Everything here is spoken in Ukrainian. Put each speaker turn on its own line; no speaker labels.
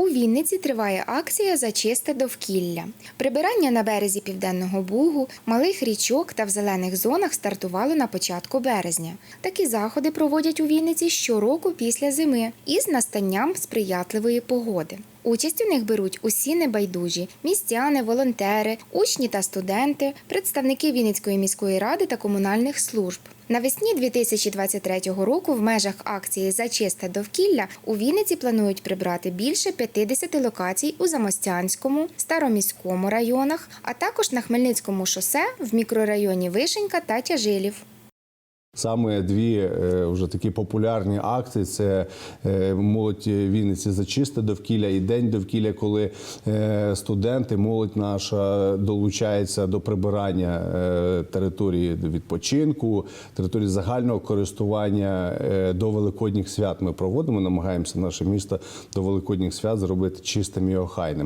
У Вінниці триває акція за чисте довкілля. Прибирання на березі Південного Бугу, малих річок та в зелених зонах стартувало на початку березня. Такі заходи проводять у Вінниці щороку після зими із настанням сприятливої погоди. Участь у них беруть усі небайдужі містяни, волонтери, учні та студенти, представники Вінницької міської ради та комунальних служб. Навесні 2023 року в межах акції за чисте довкілля у Вінниці планують прибрати більше 50 локацій у Замостянському, Староміському районах, а також на Хмельницькому шосе в мікрорайоні Вишенька та Тяжилів.
Саме дві е, вже такі популярні акції: це е, молодь Вінниці за чисте довкілля і день довкілля, коли е, студенти, молодь наша долучається до прибирання території відпочинку, території загального користування до великодніх свят. Ми проводимо, намагаємося наше місто до великодніх свят зробити чистим і охайним.